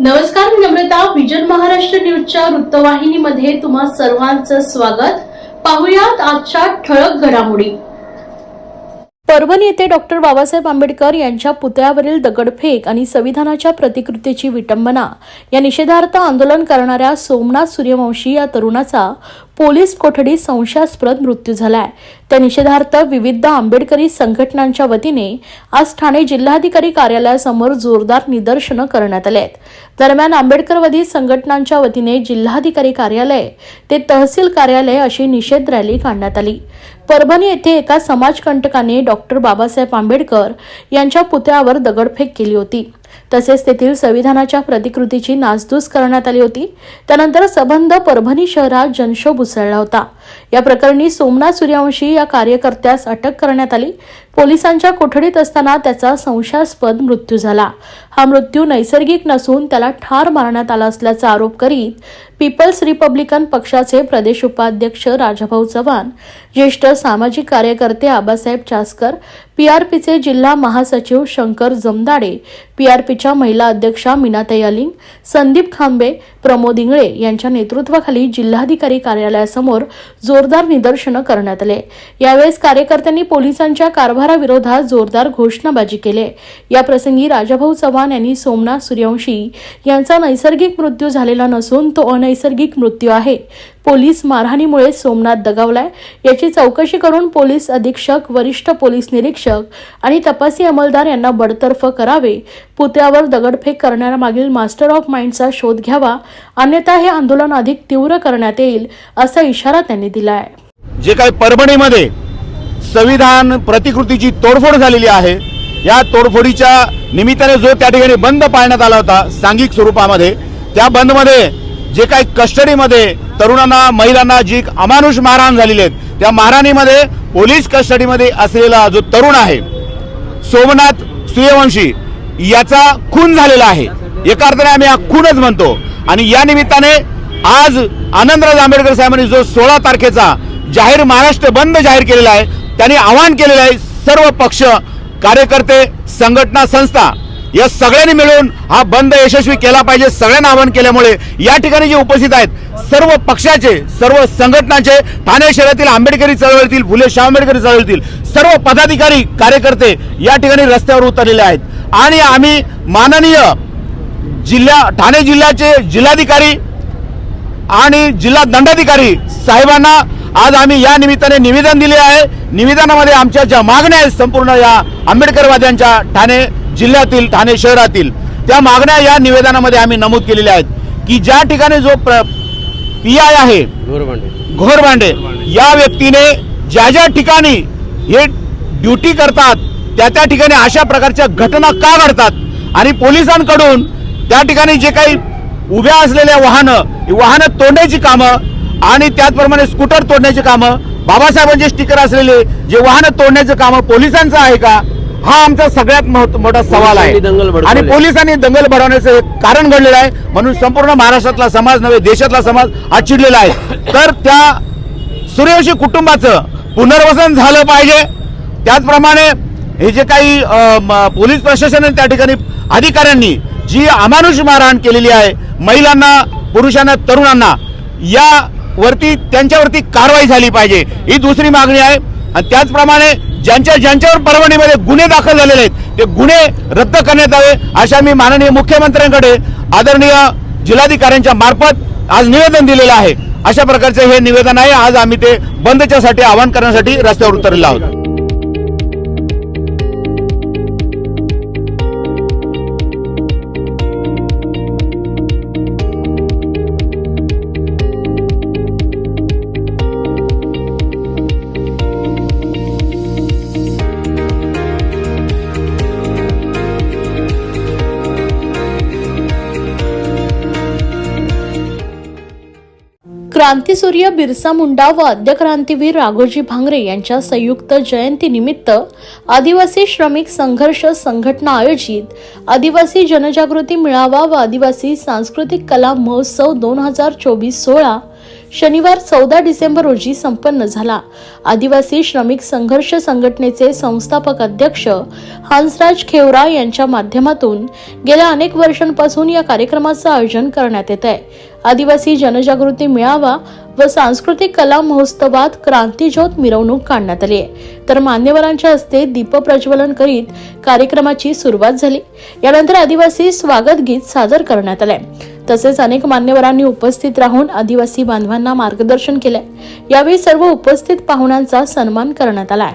नमस्कार मी नम्रता. विजन महाराष्ट्र न्यूजच्या वृत्तवाहिनीमध्ये तुम्हा सर्वांचं स्वागत. पाहुयात आजच्या ठळक घडामोडी. परभणी येथे डॉक्टर बाबासाहेब आंबेडकर यांच्या पुतळ्यावरील दगडफेक आणि संविधानाच्या प्रतिकृतीची विटंबना या निषेधार्थ आंदोलन करणाऱ्या सोमनाथ सूर्यवंशी या तरुणाचा पोलीस कोठडीत संशयास्पद मृत्यू झालाय. त्या निषेधार्थ विविध आंबेडकरी संघटनांच्या वतीने आज ठाणे जिल्हाधिकारी कार्यालयासमोर जोरदार निदर्शनं करण्यात आली आहेत दरम्यान आंबेडकरवादी संघटनांच्या वतीने जिल्हाधिकारी कार्यालय ते तहसील कार्यालय अशी निषेध रॅली काढण्यात आली. परभणी येथे एका समाजकंटकाने डॉक्टर बाबासाहेब आंबेडकर यांच्या पुतळ्यावर दगडफेक केली होती. तसेच तेथील संविधानाच्या प्रतिकृतीची नासधूस करण्यात आली होती. त्यानंतर सबंध परभणी शहरात जनशोभ उसळला होता. या प्रकरणी सोमनाथ सूर्यवंशी या कार्यकर्त्यास अटक करण्यात आली. पोलिसांच्या कोठडीत असताना त्याचा संशयास्पद मृत्यू झाला. हा मृत्यू नैसर्गिक नसून त्याला ठार मारण्यात आला असल्याचा आरोप करीत पीपल्स रिपब्लिकन पक्षाचे प्रदेश उपाध्यक्ष राजाभाऊ चव्हाण ज्येष्ठ सामाजिक कार्यकर्ते आबासाहेब चासकर पीआरपीचे जिल्हा महासचिव शंकर जमदाडे पीआरपीच्या महिला अध्यक्षा मीनाताई अलिंग संदीप खांबे प्रमोद इंगळे यांच्या नेतृत्वाखाली जिल्हाधिकारी कार्यालयासमोर जोरदार निदर्शनं करण्यात आले. यावेळेस कार्यकर्त्यांनी पोलिसांच्या कारभाराविरोधात जोरदार घोषणाबाजी केली. याप्रसंगी राजाभाऊ चव्हाण यांनी सोमनाथ सूर्यवंशी यांचा नैसर्गिक मृत्यू झालेला नसून तो अनैसर्गिक मृत्यू आहे. पोलीस मारहाणीमुळे सोमनाथ दगावलाय. याची चौकशी करून पोलीस अधीक्षक वरिष्ठ पोलीस निरीक्षक आणि तपासी अंमलदार यांना बडतर्फ करावे. पुतळ्यावर दगडफेक करण्यामागील मास्टर ऑफ माइंडचा शोध घ्यावा. अन्यथा हे आंदोलन अधिक तीव्र करण्यात येईल असा इशारा त्यांनी दिला आहे जे काही परभणीमध्ये संविधान प्रतिकृतीची तोडफोड झालेली आहे या तोडफोडीच्या निमित्ताने जो त्या ठिकाणी बंद पाळण्यात आला होता सांघिक स्वरूपामध्ये त्या बंदमध्ये जे काही कस्टडीमध्ये तरुणांना महिलांना जी अमानुष मारहाण झालेली आहेत त्या मारहाणीमध्ये पोलीस कस्टडीमध्ये असलेला जो तरुण आहे सोमनाथ सूर्यवंशी याचा खून झालेला आहे. एका अर्थाने आम्ही हा खूनच म्हणतो. आणि या निमित्ताने आज आनंदराज आंबेडकर साहेबांनी जो सोळा तारखेचा जाहीर महाराष्ट्र बंद जाहीर केलेला आहे त्यांनी आवाहन केलेलं आहे सर्व पक्ष कार्यकर्ते संघटना संस्था या सगळ्यांनी मिळून हा बंद यशस्वी केला पाहिजे सगळ्यांना आवाहन केल्यामुळे. या ठिकाणी जे उपस्थित आहेत सर्व पक्षाचे सर्व संघटनाचे ठाणे शहरातील आंबेडकरी चळवळीतील फुले शाह आंबेडकरी चळवळीतील सर्व पदाधिकारी कार्यकर्ते या ठिकाणी रस्त्यावर उतरलेले आहेत. आणि आम्ही माननीय जिल्हा ठाणे जिल्ह्याचे जिल्हाधिकारी आणि जिल्हा दंडाधिकारी साहेबांना आज आम्ही या निमित्ताने निवेदन दिले आहे. निवेदनामध्ये आमच्या ज्या मागण्या आहेत संपूर्ण या आंबेडकरवाद्यांच्या ठाणे जिल्ह्यातील ठाणे शहरातील त्या मागण्या या निवेदनामध्ये आम्ही नमूद केलेल्या आहेत. की ज्या ठिकाणी जो पी आय आहे घोरबांडे या व्यक्तीने ज्या ज्या ठिकाणी हे ड्युटी करतात त्या त्या ठिकाणी अशा प्रकारच्या घटना का घडतात? आणि पोलिसांकडून त्या ठिकाणी जे काही उभ्या असलेल्या वाहनं वाहनं तोडण्याची कामं आणि त्याचप्रमाणे स्कूटर तोडण्याची कामं. बाबासाहेबांचे स्टिकर असलेले जे वाहनं तोडण्याचं कामं पोलिसांचं आहे का? हा आमचा सगळ्यात मोठा सवाल आहे. आणि पोलिसांनी दंगल भडवण्याचं एक कारण घडलेलं आहे. म्हणून संपूर्ण महाराष्ट्रातला समाज नव्हे देशातला समाज आज चिडलेला आहे. तर त्या सूर्यवंशी कुटुंबाचं पुनर्वसन झालं पाहिजे. त्याचप्रमाणे हे जे काही पोलीस प्रशासनाने त्या ठिकाणी अधिकाऱ्यांनी जी अमानुष मारहाण केलेली आहे महिलांना पुरुषांना तरुणांना या वरती त्यांच्यावरती कारवाई झाली पाहिजे. ही दुसरी मागणी आहे. आणि त्याचप्रमाणे ज्यांच्या ज्यांच्यावर परभणीमध्ये गुन्हे दाखल झालेले आहेत ते गुन्हे रद्द करण्यात यावे अशा मी माननीय मुख्यमंत्र्यांकडे आदरणीय जिल्हाधिकाऱ्यांच्या मार्फत आज निवेदन दिलेलं आहे. अशा प्रकारचे हे निवेदन आहे. आज आम्ही ते बंदच्यासाठी आवाहन करण्यासाठी रस्त्यावर उतरलेलो आहोत. क्रांतीसूर्य बिरसा मुंडा व आद्य क्रांतीवीर राघोजी भांगरे यांच्या संयुक्त जयंतीनिमित्त आदिवासी श्रमिक संघर्ष संघटना आयोजित आदिवासी जनजागृती मेळावा व आदिवासी सांस्कृतिक कला महोत्सव दोन हजार चोवीस सोळा शनिवार चौदा डिसेंबर रोजी संपन्न झाला. आदिवासी श्रमिक संघर्ष संघटनेचे संस्थापक अध्यक्ष हंसराज खेवरा यांच्या माध्यमातून गेल्या अनेक वर्षांपासून या कार्यक्रमाचं आयोजन करण्यात येत आहे आदिवासी जनजागृती मेळावा व सांस्कृतिक कला महोत्सवात क्रांतीज्योत मिरवणूक काढण्यात आली आहे तर मान्यवरांच्या हस्ते दीप प्रज्वलन करीत कार्यक्रमाची सुरुवात झाली. यानंतर आदिवासी स्वागत गीत सादर करण्यात आले तसेच अनेक मान्यवरांनी उपस्थित राहून आदिवासी बांधवांना मार्गदर्शन केले यावेळी सर्व उपस्थित पाहुण्यांचा सन्मान करण्यात आलाय.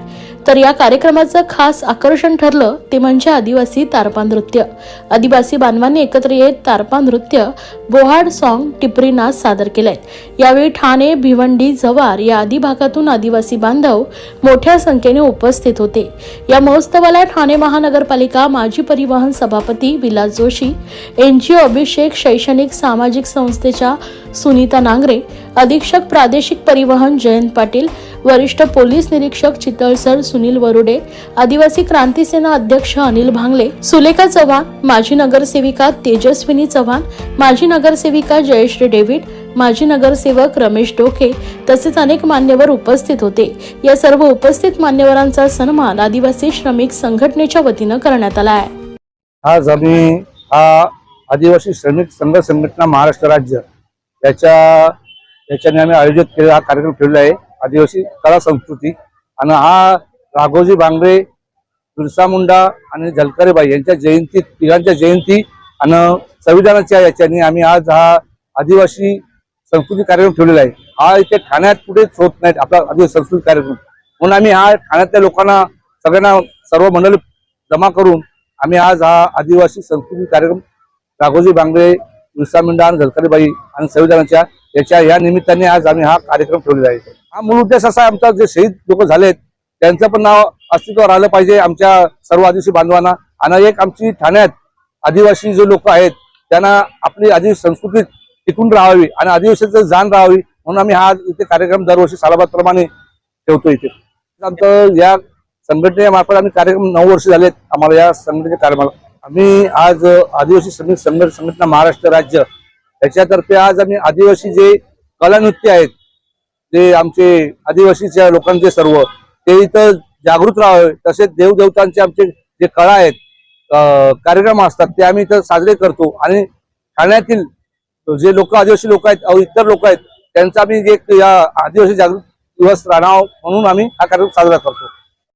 तर या कार्यक्रमाचं खास आकर्षण ठरलं ते म्हणजे आदिवासी तारपा नृत्य. आदिवासी बांधवांनी एकत्र येत तारपा नृत्य बोहाड सॉन्ग टिपरी नाच सादर केलेत. यावेळी ठाणे भिवंडी जव्हार या आदी भागातून आदिवासी बांधव मोठ्या संख्येने उपस्थित होते. या महोत्सवाला ठाणे महानगरपालिका माजी परिवहन सभापती विलास जोशी एनजीओ अभिषेक शैक्षणिक सामाजिक संस्थेच्या सुनीता नांगरे अधीक्षक प्रादेशिक परिवहन जयंत पाटील वरिष्ठ पोलीस निरीक्षक चितळसर सुनील वरुडे आदिवासी क्रांती सेना अध्यक्ष अनिल भांगले सुलेखा चव्हाण माजी नगरसेविका तेजस्विनी चव्हाण माजी नगरसेविका जयश्री डेव्हिड माजी नगरसेवक रमेश डोके तसेच अनेक मान्यवर उपस्थित होते. या सर्व उपस्थित मान्यवरांचा सन्मान आदिवासी श्रमिक संघटनेच्या वतीनं करण्यात आला आहे. आज आम्ही हा आदिवासी श्रमिक संघ संघटना महाराष्ट्र राज्य याच्या याच्याने आम्ही आयोजित केलेला हा कार्यक्रम ठेवला आहे. आदिवासी कला संस्कृती. आणि हा राघोजी बांगरे बिरसा मुंडा आणि झलकरेबाई यांच्या जयंती तिघांच्या जयंती आणि संविधानाच्या याच्याने आम्ही आज हा आदिवासी संस्कृती कार्यक्रम ठेवलेला आहे. हा इथे ठाण्यात कुठेच होत नाहीत आपला आदिवासी संस्कृती कार्यक्रम. म्हणून आम्ही हा ठाण्यातल्या लोकांना सगळ्यांना सर्व मंडळी जमा करून आम्ही आज हा आदिवासी संस्कृती कार्यक्रम राघोजी बांगडे विसा मुंडा आणि आणि संविधानाच्या याच्या या निमित्ताने आज आम्ही हा कार्यक्रम ठेवलेला आहे. हा मूळ उद्देश असा आमचा जे शहीद लोक झालेत त्यांचं पण नाव अस्तित्वावर आलं पाहिजे आमच्या सर्व आदिवासी बांधवांना. आणि एक आमची ठाण्यात आदिवासी जे लोक आहेत त्यांना आपली आदिवासी संस्कृती टिकून राहावी आणि आदिवासीचं जाण राहावी म्हणून आम्ही हा इथे कार्यक्रम दरवर्षी सालाबादप्रमाणे ठेवतो इथे. आमचं या संघटनेमार्फत आम्ही कार्यक्रम नऊ वर्ष झालेत आम्हाला या संघटनेच्या कार्यक्रमाला आम्ही आज आदिवासी श्रमिक संघर्ष संघटना महाराष्ट्र राज्य याच्यातर्फे आज आम्ही आदिवासी जे कला नृत्य आहेत जे आमचे आदिवासीच्या लोकांचे सर्व ते इथं जागृत राहावे. तसेच देवदेवतांचे आमचे जे कला आहेत कार्यक्रम असतात ते आम्ही इथं साजरे करतो. आणि ठाण्यातील जे लोक आदिवासी लोक आहेत इतर लोक आहेत त्यांचा आम्ही एक या आदिवासी जागृत दिवस राहणार म्हणून आम्ही हा कार्यक्रम साजरा करतो.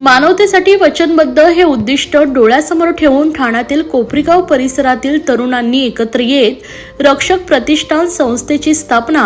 मानवतेसाठी वचनबद्ध हे उद्दिष्ट डोळ्यासमोर ठेवून ठाण्यातील कोपरीगाव परिसरातील तरुणांनी एकत्र येत रक्षक प्रतिष्ठान संस्थेची स्थापना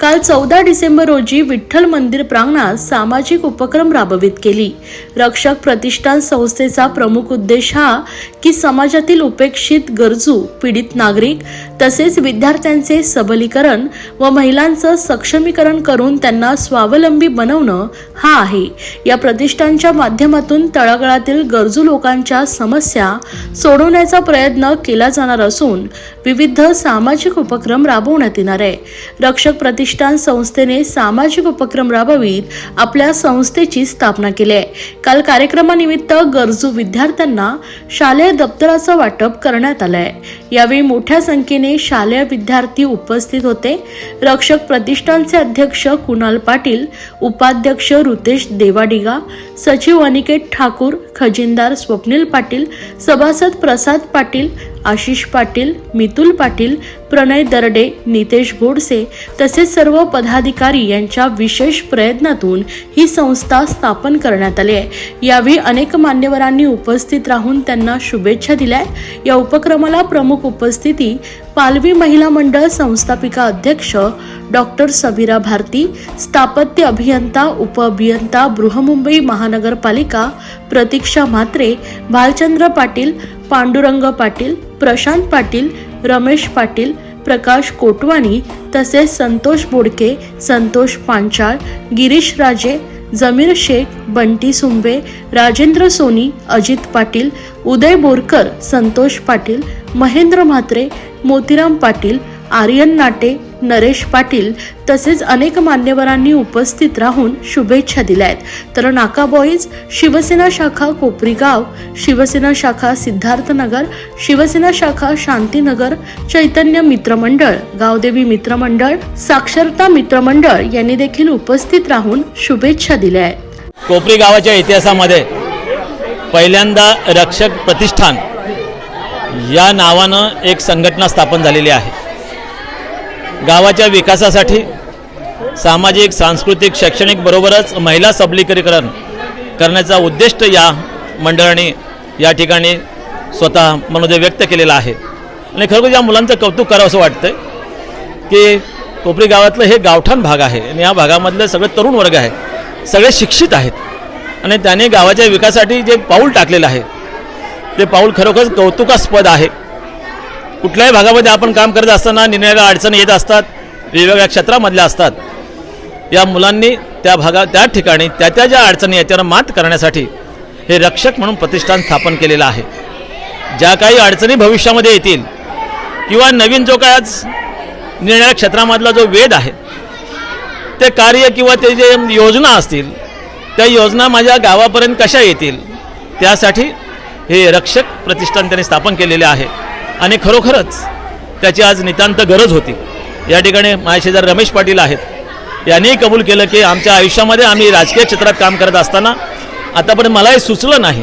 काल चौदा डिसेंबर रोजी विठ्ठल मंदिर प्रांगणात सामाजिक उपक्रम राबवित केली. रक्षक प्रतिष्ठान संस्थेचा प्रमुख उद्देश हा की समाजातील उपेक्षित गरजू पीडित नागरिक तसेच विद्यार्थ्यांचे सबलीकरण व महिलांचं सक्षमीकरण करून त्यांना स्वावलंबी बनवणं हा आहे. या प्रतिष्ठानच्या माध्यमातून तळागाळातील गरजू लोकांच्या समस्या सोडवण्याचा प्रयत्न केला जाणार असून विविध सामाजिक उपक्रम राबवण्यात येणार आहे. रक्षक प्रतिष्ठान संस्थेने सामाजिक उपक्रम राबवीत आपल्या संस्थेची स्थापना केली आहे. काल कार्यक्रमानिमित्त गरजू विद्यार्थ्यांना शालेय दप्तराचं वाटप करण्यात आलं आहे. यावेळी मोठ्या संख्येने शालेय विद्यार्थी उपस्थित होते. रक्षक प्रतिष्ठानचे अध्यक्ष कुणाल पाटील उपाध्यक्ष रुतेश देवाडिगा सचिव अनिकेत ठाकूर खजिनदार स्वप्नील पाटील सभासद प्रसाद पाटील आशिष पाटील मितुल पाटील प्रणय दरडे नितेश गोडसे तसेच सर्व पदाधिकारी यांच्या विशेष प्रयत्नातून ही संस्था स्थापन करण्यात आली आहे. यावेळी अनेक मान्यवरांनी उपस्थित राहून त्यांना शुभेच्छा दिल्या या उपक्रमाला प्रमुख उपस्थिती पालवी महिला मंडळ संस्थापिका अध्यक्ष डॉक्टर सबिरा भारती स्थापत्य अभियंता उपअभियंता बृहमुंबई महानगरपालिका प्रतीक्षा म्हात्रे भालचंद्र पाटील पांडुरंग पाटील प्रशांत पाटील रमेश पाटील प्रकाश कोटवानी तसेच संतोष बोडके संतोष पांचाळ गिरीश राजे जमीर शेख बंटी सुंबे राजेंद्र सोनी अजित पाटील उदय बोरकर संतोष पाटील महेंद्र म्हात्रे मोतीराम पाटील आर्यन नाटे नरेश पाटील तसेच अनेक मान्यवरांनी उपस्थित राहून शुभेच्छा दिल्या आहेत तर नाका बॉईज शिवसेना शाखा कोपरीगाव शिवसेना शाखा सिद्धार्थनगर शिवसेना शाखा शांतीनगर चैतन्य मित्रमंडळ गावदेवी मित्रमंडळ साक्षरता मित्रमंडळ यांनी देखील उपस्थित राहून शुभेच्छा दिल्या आहेत कोपरी गावाच्या इतिहासामध्ये पहिल्यांदा रक्षक प्रतिष्ठान या नावानं एक संघटना स्थापन झालेली आहे. गावाच्या विकासासाठी सामाजिक सांस्कृतिक शैक्षणिक बरोबरच महिला सबलीकरीकरण करण्याचा उद्दिष्ट या मंडळाने या ठिकाणी स्वतः मनोदय व्यक्त केलेला आहे. आणि खरोखर या मुलांचं कौतुक करावं असं वाटतं की कोपरी गावातलं हे गावठाण भाग आहे आणि या भागामधले सगळे तरुण वर्ग आहे. सगळे शिक्षित आहेत. आणि त्याने गावाच्या विकासासाठी जे पाऊल टाकलेलं आहे ते पाऊल खरोखर कौतुकास्पद आहे. कुठल्याही भागामध्ये आपण काम करत असताना निर्णयाला अडचणी येत असतात वेगवेगळ्या क्षेत्रामधल्या असतात. या मुलांनी त्या भागा त्या ठिकाणी त्या त्या ज्या अडचणी आहेत त्यांना मात करण्यासाठी हे रक्षक म्हणून प्रतिष्ठान स्थापन केलेलं आहे. ज्या काही अडचणी भविष्यामध्ये येतील किंवा नवीन जो काय आज निरनिराळ्या क्षेत्रामधला जो वेद आहे ते कार्य किंवा ते जे योजना असतील त्या योजना माझ्या गावापर्यंत कशा येतील त्यासाठी हे रक्षक प्रतिष्ठान त्यांनी स्थापन केलेले आहे. आणि खरोखरच त्याची आज नितांत गरज होती. या ठिकाणी माझे शेजार रमेश पाटील आहेत. यांनीही कबूल केलं की आमच्या आयुष्यामध्ये आम्ही राजकीय क्षेत्रात काम करत असताना आतापर्यंत मला हे सुचलं नाही.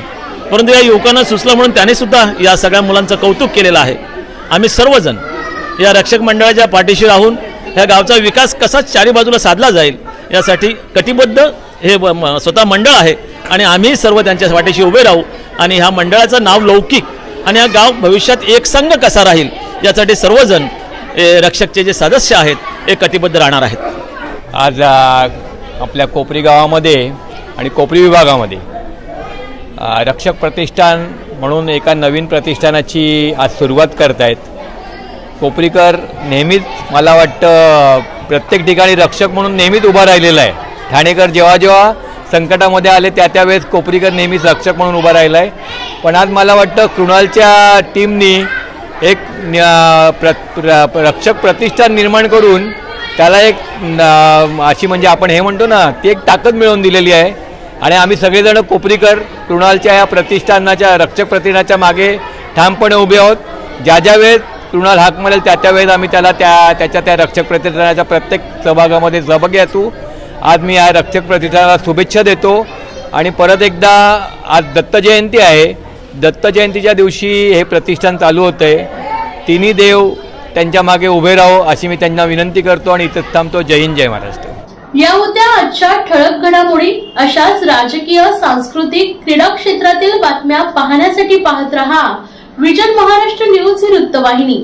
परंतु या युवकांना सुचलं म्हणून त्याने सुद्धा या सगळ्या मुलांचं कौतुक केलेलं आहे. आम्ही सर्वजण या रक्षक मंडळाच्या पाठीशी राहून ह्या गावचा विकास कसा चारी बाजूला साधला जाईल यासाठी कटिबद्ध हे म- स्वतः मंडळ आहे आणि आम्ही सर्व त्यांच्या पाठीशी उभे राहू आणि ह्या मंडळाचं नाव लौकिक आणि हा गाव भविष्यात एक संघ कसा राहील यासाठी सर्वजण रक्षकचे जे सदस्य आहेत हे कटिबद्ध राहणार आहेत. आज आपल्या कोपरी गावामध्ये आणि कोपरी विभागामध्ये रक्षक प्रतिष्ठान म्हणून एका नवीन प्रतिष्ठानाची आज सुरुवात करत आहेत कोपरीकर नेहमीच मला वाटतं प्रत्येक ठिकाणी रक्षक म्हणून नेहमीच उभा राहिलेला आहे. ठाणेकर जेव्हा जेव्हा संकटामध्ये आले त्या त्यावेळेस कोपरीकर नेहमीच रक्षक म्हणून उभा राहिला आहे पण आज मला वाटतं कृणालच्या टीमनी एक न- प्र, प्र, रक्षक प्रतिष्ठान निर्माण करून त्याला एक अशी म्हणजे आपण हे म्हणतो ना ती एक ताकद मिळवून दिलेली आहे. आणि आम्ही सगळेजण कोपरीकर कृणालच्या या प्रतिष्ठानाच्या रक्षक प्रतिष्ठानाच्या मागे ठामपणे उभे आहोत. ज्या ज्या वेळेस कृणाल हाक मिळेल त्या त्या वेळेस आम्ही त्याला त्या त्याच्या त्या रक्षक प्रतिष्ठानाच्या प्रत्येक सहभागामध्ये सहभागी असू. आज मी या रक्षक प्रतिष्ठानाला शुभेच्छा देतो. आणि परत एकदा आज दत्त जयंती आहे. दत्त जयंतीच्या दिवशी हे प्रतिष्ठान चालू होतं आहे तिन्ही देव त्यांच्या मागे उभे राहो अशी मी त्यांना विनंती करतो आणि इथं थांबतो. जय हिंद जय महाराष्ट्र. या होत्या आजच्या ठळक घडामोडी अशाच राजकीय सांस्कृतिक क्रीडा क्षेत्रातील बातम्या पाहण्यासाठी पाहत रहा. विजन महाराष्ट्र न्यूज ही वृत्तवाहिनी.